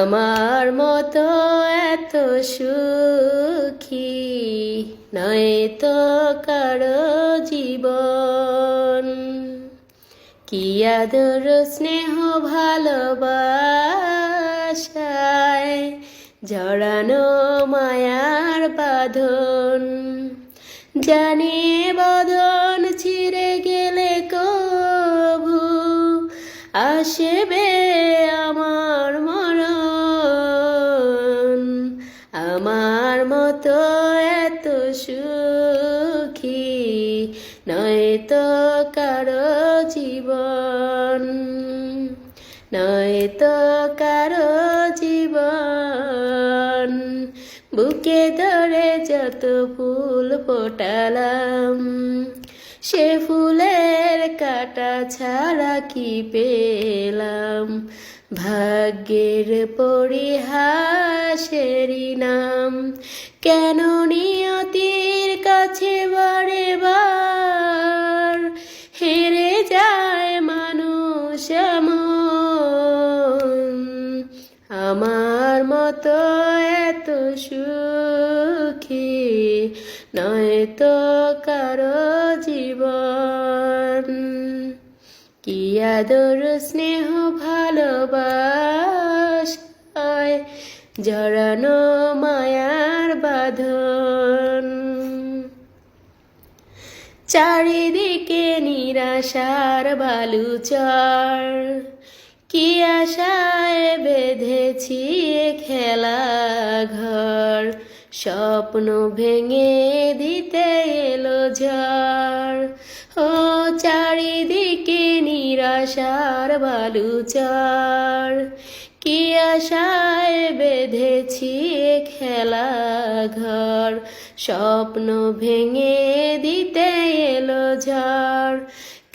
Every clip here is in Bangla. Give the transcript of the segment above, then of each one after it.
আমার মতো এত সুখী নয় তো কারও জীবন। কি আদর, স্নেহ, ভালোবাসায় জড়ানো মায়ার বাঁধন। জানি মতো এত সুখী নয় তো কারও জীবন, নয় তো কারও জীবন। বুকে ধরে যত ফুল ফোটালাম, সে কাটা ছাড়া কি পেলাম? ভাগ্যের পরিহাসেরই নাম কেন নিয়তির কাছে বারে বার? হেরে যায় মানুষ আমার মতো এত সুখী নয় তো কারও জীবন। কি আদর স্নেহ ভালোবাসায় জড়ানো মায়ার বাঁধন? চারিদিকে নিরাশার বালুচর, কি আশায় বেঁধেছি খেলা ঘর? স্বপ্ন ভেঙে দিতে এলো ঝড়। ও চারিদিকে নিরাশার বালুচর। কি আশায় বেঁধেছি খেলা ঘর স্বপ্ন ভেঙে দিতে এলো ঝড়।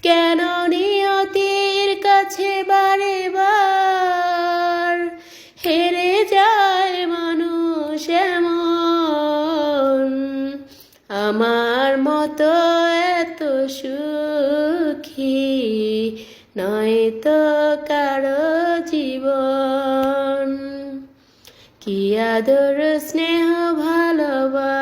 কেন নিয়তির কাছে বারে বার? হেরে যায় মানুষ এমন। আমার মতো এত সুখী নয় তো কারও জীবন। কি আদর, স্নেহ, ভালোবাসায়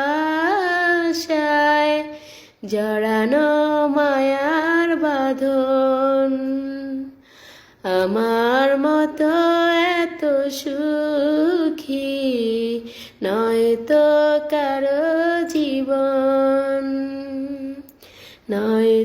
জড়ানো মায়ার বাঁধন। আমার মতো এত সুখী নয় তো কারও জীবন। নয়